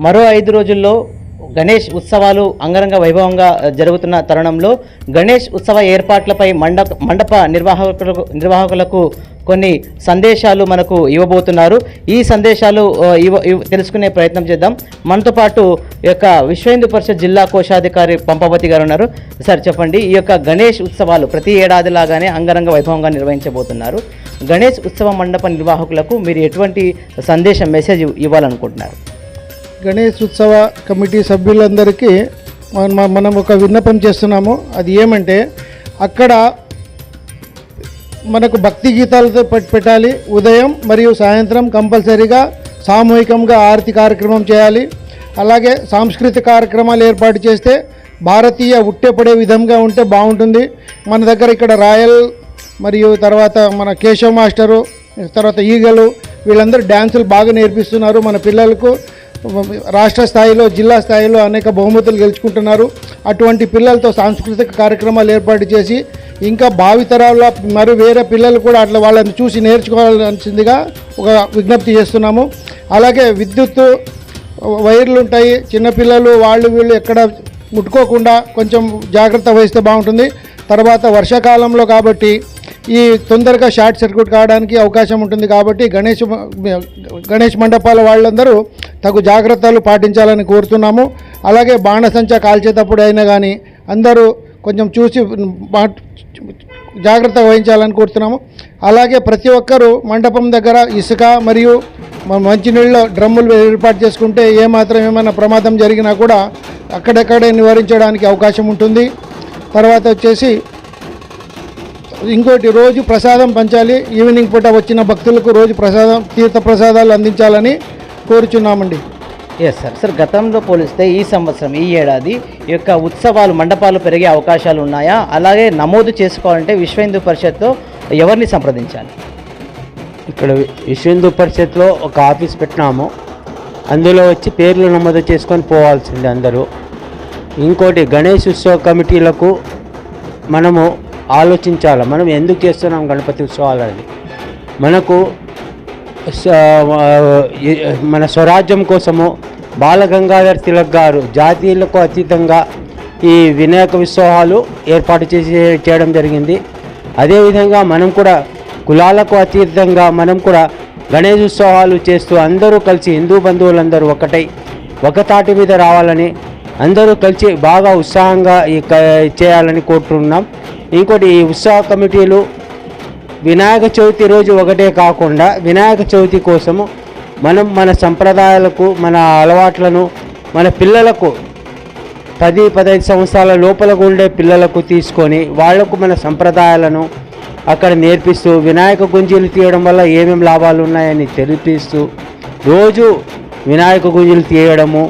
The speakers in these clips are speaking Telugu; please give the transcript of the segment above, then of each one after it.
మరో ఐదు రోజుల్లో గణేష్ ఉత్సవాలు అంగరంగ వైభవంగా జరుగుతున్న తరుణంలో గణేష్ ఉత్సవ ఏర్పాట్లపై మండప మండప నిర్వాహకులకు నిర్వాహకులకు కొన్ని సందేశాలు మనకు ఇవ్వబోతున్నారు. ఈ సందేశాలు ఇవ్వ ఇవ్- తెలుసుకునే ప్రయత్నం చేద్దాం. మనతో పాటు ఈ యొక్క విశ్వేందు పరిషత్ జిల్లా కోశాధికారి పంపవతి గారు ఉన్నారు. సార్ చెప్పండి ఈ యొక్క గణేష్ ఉత్సవాలు ప్రతి ఏడాది లాగానే అంగరంగ వైభవంగా నిర్వహించబోతున్నారు. గణేష్ ఉత్సవ మండప నిర్వాహకులకు మీరు ఎటువంటి సందేశం మెసేజ్ ఇవ్వాలనుకుంటున్నారు? గణేష్ ఉత్సవ కమిటీ సభ్యులందరికీ మనం ఒక విన్నపం చేస్తున్నాము. అది ఏమంటే అక్కడ మనకు భక్తి గీతాలతో పెట్టాలి. ఉదయం మరియు సాయంత్రం కంపల్సరీగా సామూహికంగా ఆరతి కార్యక్రమం చేయాలి. అలాగే సాంస్కృతిక కార్యక్రమాలు ఏర్పాటు చేస్తే భారతీయ ఉట్టెపడే విధంగా ఉంటే బాగుంటుంది. మన దగ్గర ఇక్కడ రాయల్ మరియు తర్వాత మన కేశవ్ మాస్టరు తర్వాత ఈగలు వీళ్ళందరూ డ్యాన్సులు బాగా నేర్పిస్తున్నారు మన పిల్లలకు. రాష్ట్ర స్థాయిలో జిల్లా స్థాయిలో అనేక బహుమతులు గెలుచుకుంటున్నారు. అటువంటి పిల్లలతో సాంస్కృతిక కార్యక్రమాలు ఏర్పాటు చేసి ఇంకా భావితరాల మరి వేరే పిల్లలు కూడా అట్లా వాళ్ళని చూసి నేర్చుకోవాల్సిందిగా ఒక విజ్ఞప్తి చేస్తున్నాము. అలాగే విద్యుత్తు వైర్లు ఉంటాయి. చిన్నపిల్లలు వాళ్ళు వీళ్ళు ఎక్కడ ముట్టుకోకుండా కొంచెం జాగ్రత్త వహిస్తే బాగుంటుంది. తర్వాత వర్షాకాలంలో కాబట్టి ఈ తొందరగా షార్ట్ సర్క్యూట్ కావడానికి అవకాశం ఉంటుంది కాబట్టి గణేష్ గణేష్ మండపాల వాళ్ళందరూ తగు జాగ్రత్తలు పాటించాలని కోరుతున్నాము. అలాగే బాణసంచా కాల్చేటప్పుడు అయినా కానీ అందరూ కొంచెం చూసి జాగ్రత్త వహించాలని కోరుతున్నాము. అలాగే ప్రతి ఒక్కరూ మండపం దగ్గర ఇసుక మరియు మంచినీళ్ళ డ్రమ్ములు ఏర్పాటు చేసుకుంటే ఏమాత్రం ఏమైనా ప్రమాదం జరిగినా కూడా అక్కడక్కడే నివారించడానికి అవకాశం ఉంటుంది. తర్వాత వచ్చేసి ఇంకోటి రోజు ప్రసాదం పంచాలి. ఈవినింగ్ పూట వచ్చిన భక్తులకు రోజు ప్రసాదం తీర్థ ప్రసాదాలు అందించాలని కోరుచున్నామండి. ఎస్ సార్ సార్ గతంలో పోలిస్తే ఈ సంవత్సరం ఈ ఏడాది యొక్క ఉత్సవాలు మండపాలు పెరిగే అవకాశాలు ఉన్నాయా? అలాగే నమోదు చేసుకోవాలంటే విశ్వ హిందూ పరిషత్తో ఎవరిని సంప్రదించాలి? ఇక్కడ విశ్వ హిందూ పరిషత్లో ఒక ఆఫీస్ పెట్టినాము. అందులో వచ్చి పేర్లు నమోదు చేసుకొని పోవాల్సింది అందరూ. ఇంకోటి గణేష్ ఉత్సవ కమిటీలకు మనము ఆలోచించాలి? మనం ఎందుకు చేస్తున్నాం గణపతి ఉత్సవాలని మనకు మన స్వరాజ్యం కోసము బాలగంగాధర్ తిలక్ గారు జాతీయులకు అతీతంగా ఈ వినాయక ఉత్సవాలు ఏర్పాటు చేసి చేయడం జరిగింది. అదేవిధంగా మనం కూడా కులాలకు అతీతంగా మనం కూడా గణేష్ ఉత్సవాలు చేస్తూ అందరూ కలిసి హిందూ బంధువులందరూ ఒకటై ఒక తాటి మీద రావాలని అందరూ కలిసి బాగా ఉత్సాహంగా ఈ క- చేయాలని కోరుతున్నాం ఇంకోటి ఉత్సాహ ఉత్సవ కమిటీలు. వినాయక చవితి రోజు ఒకటే కాకుండా వినాయక చవితి కోసము మనం మన సంప్రదాయాలకు మన అలవాట్లను మన పిల్లలకు పది పదహైదు సంవత్సరాల లోపల ఉండే పిల్లలకు తీసుకొని వాళ్ళకు మన సంప్రదాయాలను అక్కడ నేర్పిస్తూ వినాయక గుంజీలు తీయడం వల్ల ఏమేమి లాభాలు ఉన్నాయని తెలిపిస్తూ రోజు వినాయక గుంజీలు తీయడము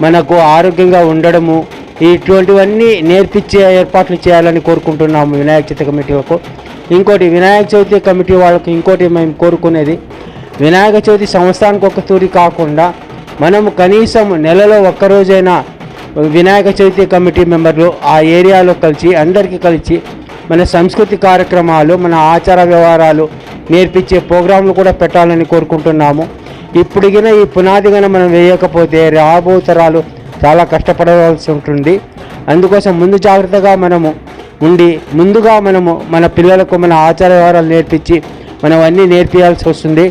మనకు ఆరోగ్యంగా ఉండడము ఇటువంటివన్నీ నేర్పించే ఏర్పాట్లు చేయాలని కోరుకుంటున్నాము వినాయక చవితి కమిటీలకు ఇంకోటి వినాయక చవితి కమిటీ వాళ్ళకి ఇంకోటి మేము కోరుకునేది వినాయక చవితి సంవత్సరానికి ఒక తూరి కాకుండా మనము కనీసం నెలలో ఒక్కరోజైనా వినాయక చవితి కమిటీ మెంబర్లు ఆ ఏరియాలో కలిసి అందరికీ కలిసి మన సంస్కృతి కార్యక్రమాలు మన ఆచార వ్యవహారాలు నేర్పించే ప్రోగ్రాంలు కూడా పెట్టాలని కోరుకుంటున్నాము. ఇప్పుడిగిన ఈ పునాదిగాన మనం వేయకపోతే రాబో తరాలు చాలా కష్టపడవలసి ఉంటుంది. అందుకోసం ముందు జాగ్రత్తగా మనము ఉండి ముందుగా మనము మన పిల్లలకు మన ఆచార వ్యవహారాలు నేర్పించి మనం అన్నీ నేర్పించాల్సి వస్తుంది.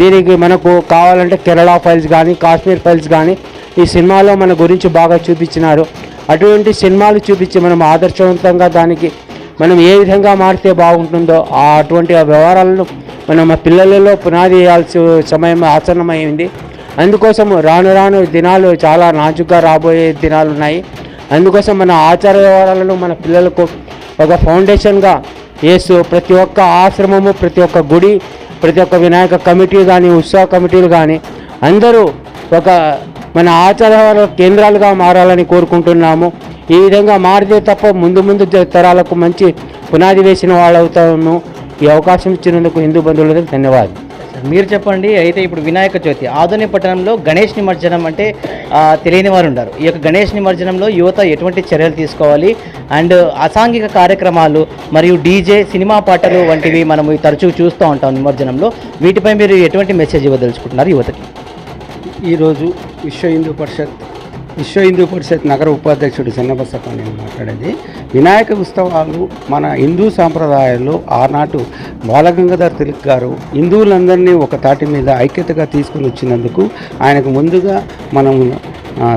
దీనికి మనకు కావాలంటే కేరళ ఫైల్స్ కానీ కాశ్మీర్ ఫైల్స్ కానీ ఈ సినిమాలో మన గురించి బాగా చూపించినారు. అటువంటి సినిమాలు చూపించి మనం ఆదర్శవంతంగా దానికి మనం ఏ విధంగా మారితే బాగుంటుందో ఆ అటువంటి ఆ వ్యవహారాలను మనం మా పిల్లలలో పునాది వేయాల్సి సమయం ఆసన్నమైంది అందుకోసం రాను రాను దినాలు చాలా నాజుగ్గా రాబోయే దినాలు ఉన్నాయి. అందుకోసం మన ఆచార వ్యవహారాలను మన పిల్లలకు ఒక ఫౌండేషన్గా వేస్తూ ప్రతి ఒక్క ఆశ్రమము ప్రతి ఒక్క గుడి ప్రతి ఒక్క వినాయక కమిటీ కానీ ఉత్సవ కమిటీలు కానీ అందరూ ఒక మన ఆచార కేంద్రాలుగా మారాలని కోరుకుంటున్నాము. ఈ విధంగా మారితే తప్ప ముందు ముందు తరాలకు మంచి పునాది వేసిన వాళ్ళు అవుతాము ఈ అవకాశం ఇచ్చినందుకు హిందూ బంధువులకు ధన్యవాదాలు. మీరు చెప్పండి అయితే ఇప్పుడు వినాయక చవితి ఆధునిక పట్టణంలో గణేష్ నిమజ్జనం అంటే తెలియని వారు ఉన్నారు ఈ యొక్క గణేష్ నిమజ్జనంలో యువత ఎటువంటి చర్యలు తీసుకోవాలి? అండ్ అసాంఘిక కార్యక్రమాలు మరియు డీజే సినిమా పాటలు వంటివి మనము తరచూ చూస్తూ ఉంటాం నిమజ్జనంలో. వీటిపై మీరు ఎటువంటి మెసేజ్ ఇవ్వదలుచుకుంటున్నారు యువతకి? ఈరోజు విశ్వ హిందూ పరిషత్ విశ్వ హిందూ పరిషత్ నగర ఉపాధ్యక్షుడు చెన్నబసప్ప నేను మాట్లాడేది. వినాయక ఉత్సవాలు మన హిందూ సాంప్రదాయాల్లో ఆనాటు బాలగంగాధర్ తిలక్ గారు హిందువులందరినీ ఒక తాటి మీద ఐక్యతగా తీసుకుని వచ్చినందుకు ఆయనకు ముందుగా మనం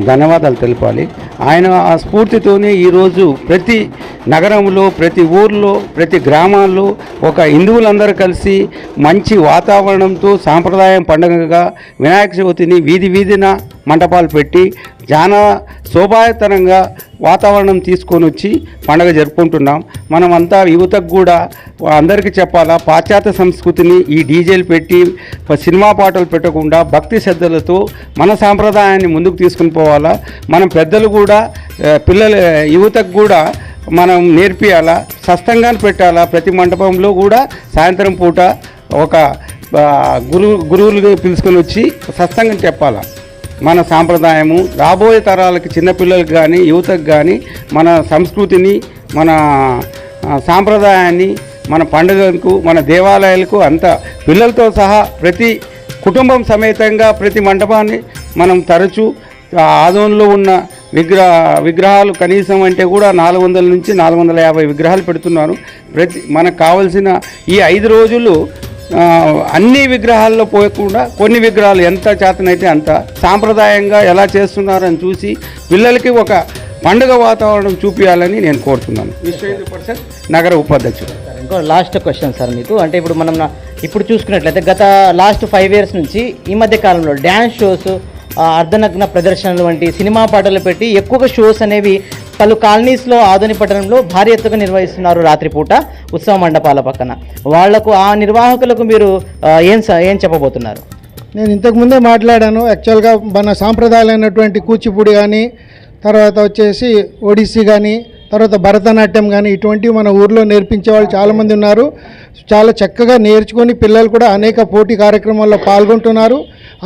ధన్యవాదాలు తెలపాలి. ఆయన ఆ స్ఫూర్తితోనే ఈరోజు ప్రతి నగరంలో ప్రతి ఊర్లో ప్రతి గ్రామాల్లో ఒక హిందువులందరూ కలిసి మంచి వాతావరణంతో సాంప్రదాయం పండుగగా వినాయక చవితిని వీధి వీధిన మంటపాలు పెట్టి చాలా శోభాయతనంగా వాతావరణం తీసుకొని వచ్చి పండగ జరుపుకుంటున్నాం. మనమంతా యువతకు కూడా అందరికీ చెప్పాలా పాశ్చాత్య సంస్కృతిని ఈ డీజేలు పెట్టి సినిమా పాటలు పెట్టకుండా భక్తి శ్రద్ధలతో మన సాంప్రదాయాన్ని ముందుకు తీసుకుని పోవాలా. మనం పెద్దలు కూడా పిల్లలు పిల్లల యువతకు కూడా మనం నేర్పియాలా సస్తంగాన్ని పెట్టాలా. ప్రతి మండపంలో కూడా సాయంత్రం పూట ఒక గురువు గురువులు పిలుచుకొని వచ్చి స్వస్థంగా చెప్పాలా. మన సాంప్రదాయము. రాబోయే తరాలకి చిన్నపిల్లలకు కానీ యువతకు కానీ మన సంస్కృతిని మన సాంప్రదాయాన్ని మన పండుగలకు మన దేవాలయాలకు అంత పిల్లలతో సహా ప్రతి కుటుంబం సమేతంగా ప్రతి మండపాన్ని మనం తరచూ ఆదోన్లో ఉన్న విగ్రహ విగ్రహాలు కనీసం అంటే కూడా నాలుగు వందల నుంచి నాలుగు వందల యాభై విగ్రహాలు పెడుతున్నారు. ప్రతి మనకు కావలసిన ఈ ఐదు రోజులు అన్ని విగ్రహాల్లో పోయకుండా కొన్ని విగ్రహాలు ఎంత చేతనైతే అంత సాంప్రదాయంగా ఎలా చేస్తున్నారని చూసి పిల్లలకి ఒక పండుగ వాతావరణం చూపించాలని నేను కోరుతున్నాను. విశ్వ హిందూ పరిషత్ నగర ఉపాధ్యక్షుడు. ఇంకో లాస్ట్ క్వశ్చన్ సార్ మీకు. అంటే ఇప్పుడు మనం ఇప్పుడు చూసుకున్నట్లయితే గత లాస్ట్ ఫైవ్ ఇయర్స్ నుంచి ఈ మధ్య కాలంలో డ్యాన్స్ షోస్ అర్ధనగ్న ప్రదర్శనలు వంటి సినిమా పాటలు పెట్టి ఎక్కువగా షోస్ అనేవి పలు కాలనీస్లో ఆధుని పట్టణంలో భారీ ఎత్తుగా నిర్వహిస్తున్నారు రాత్రిపూట ఉత్సవ మండపాల పక్కన. వాళ్ళకు ఆ నిర్వాహకులకు మీరు ఏం ఏం చెప్పబోతున్నారు? నేను ఇంతకుముందే మాట్లాడాను. యాక్చువల్గా మన సాంప్రదాయాలైనటువంటి కూచిపూడి కానీ తర్వాత వచ్చేసి ఒడిస్సీ కానీ తర్వాత భరతనాట్యం కానీ ఇటువంటివి మన ఊర్లో నేర్పించే వాళ్ళు చాలామంది ఉన్నారు. చాలా చక్కగా నేర్చుకొని పిల్లలు కూడా అనేక పోటీ కార్యక్రమాల్లో పాల్గొంటున్నారు.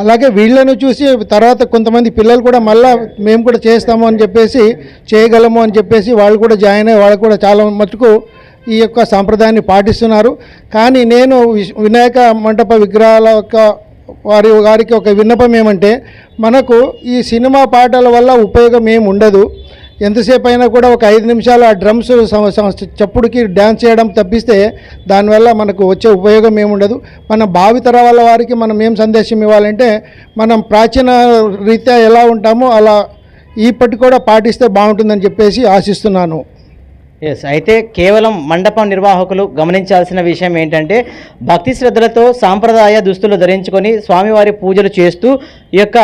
అలాగే వీళ్ళను చూసి తర్వాత కొంతమంది పిల్లలు కూడా మళ్ళా మేము కూడా చేస్తాము అని చెప్పేసి చేయగలము అని చెప్పేసి వాళ్ళు కూడా జాయిన్ అయ్యి వాళ్ళు కూడా చాలా మటుకు ఈ యొక్క సాంప్రదాయాన్ని పాటిస్తున్నారు. కానీ నేను వినాయక మంటప విగ్రహాల యొక్క వారి వారికి ఒక విన్నపం ఏమంటే మనకు ఈ సినిమా పాటల వల్ల ఉపయోగం ఏమి ఉండదు. ఎంతసేపు అయినా కూడా ఒక ఐదు నిమిషాలు ఆ డ్రమ్స్ చప్పుడుకి డ్యాన్స్ చేయడం తప్పిస్తే దానివల్ల మనకు వచ్చే ఉపయోగం ఏముండదు. మన భావితరాల వారికి మనం ఏం సందేశం ఇవ్వాలంటే మనం ప్రాచీన రీత్యా ఎలా ఉంటామో అలా ఇప్పటి కూడా పాటిస్తే బాగుంటుందని చెప్పేసి ఆశిస్తున్నాను. ఎస్ అయితే కేవలం మండపం నిర్వాహకులు గమనించాల్సిన విషయం ఏంటంటే భక్తి శ్రద్ధలతో సాంప్రదాయ దుస్తులు ధరించుకొని స్వామివారి పూజలు చేస్తూ ఈ యొక్క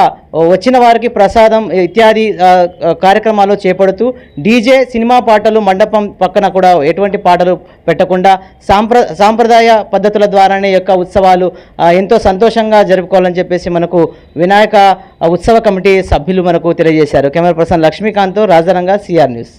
వచ్చిన వారికి ప్రసాదం ఇత్యాది కార్యక్రమాలు చేపడుతూ డీజే సినిమా పాటలు మండపం పక్కన కూడా ఎటువంటి పాటలు పెట్టకుండా సాంప్ర సాంప్రదాయ పద్ధతుల ద్వారానే యొక్క ఉత్సవాలు ఎంతో సంతోషంగా జరుపుకోవాలని చెప్పేసి మనకు వినాయక ఉత్సవ కమిటీ సభ్యులు మనకు తెలియజేశారు. Camera person Lakshmikant Rajaranga CR news.